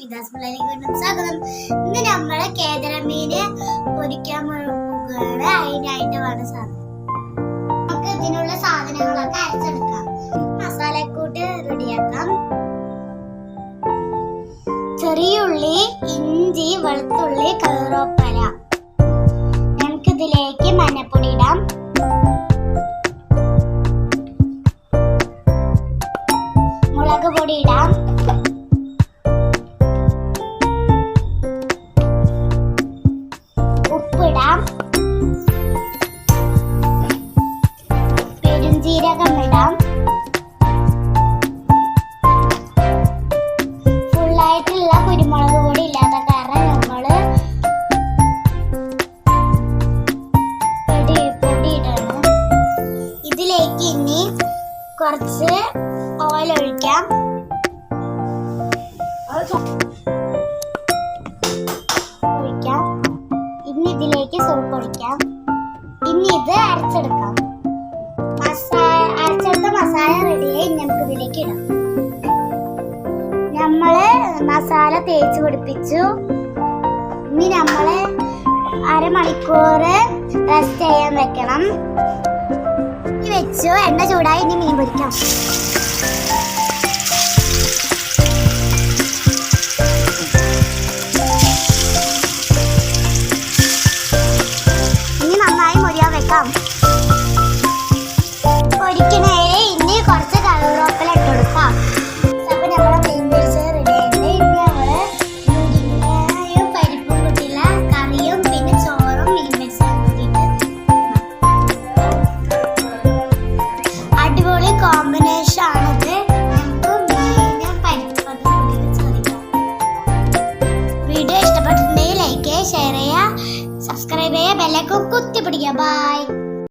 സ്മിതാസ് പിള്ളേർക്ക് വീണ്ടും സ്വാഗതം. ഇന്ന് നമ്മൾ കേദറമീന് പൊരിക്കാൻ പോകുകയാണ് അതിനായിട്ട് വേണ്ട സാധനം നമുക്ക് ഇതിനുള്ള സാധനങ്ങളൊക്കെ അരച്ചെടുക്കാം. മസാലക്കൂട്ട് റെഡിയാക്കാം. ചെറിയുള്ളി ഇഞ്ചി വെളുത്തുള്ളി കറുവപ്പല. നമുക്കിതിലേക്ക് മഞ്ഞപ്പൊടി ഇടാം. മുളക് പൊടി ഇടാം. പെരുംജീരകം ഇടാം ഫുള്ളായിട്ടുള്ള കുരുമുളക് പൊടി ഇല്ലാത്ത കാരണം നമ്മൾ പൊടി പൊടി ഇടണം. ഇതിലേക്ക് ഇനി കുറച്ച് ഓയിൽ ഒഴിക്കാം. ഒഴിക്കാം. ഇനി ഇതിലേക്ക് സോപ്പ് ഒഴിക്കാം. ഇനി ഇത് അരച്ചെടുക്കാം. മസാല തേച്ച് പിടിപ്പിച്ചു. ഇനി നമ്മൾ അരമണിക്കൂർ റെസ്റ്റ് ചെയ്യാൻ വെക്കണം. വെച്ചു. എണ്ണ ചൂടായി. ഇനി മീൻ പൊരിക്കാം. ഇനി നന്നായി മുരിയാൻ വെക്കാം. സബ്സ്ക്രൈബ് ചെയ്യുക ബെല്ലൊക്കെ കുത്തി പിടിക്കുക ബൈ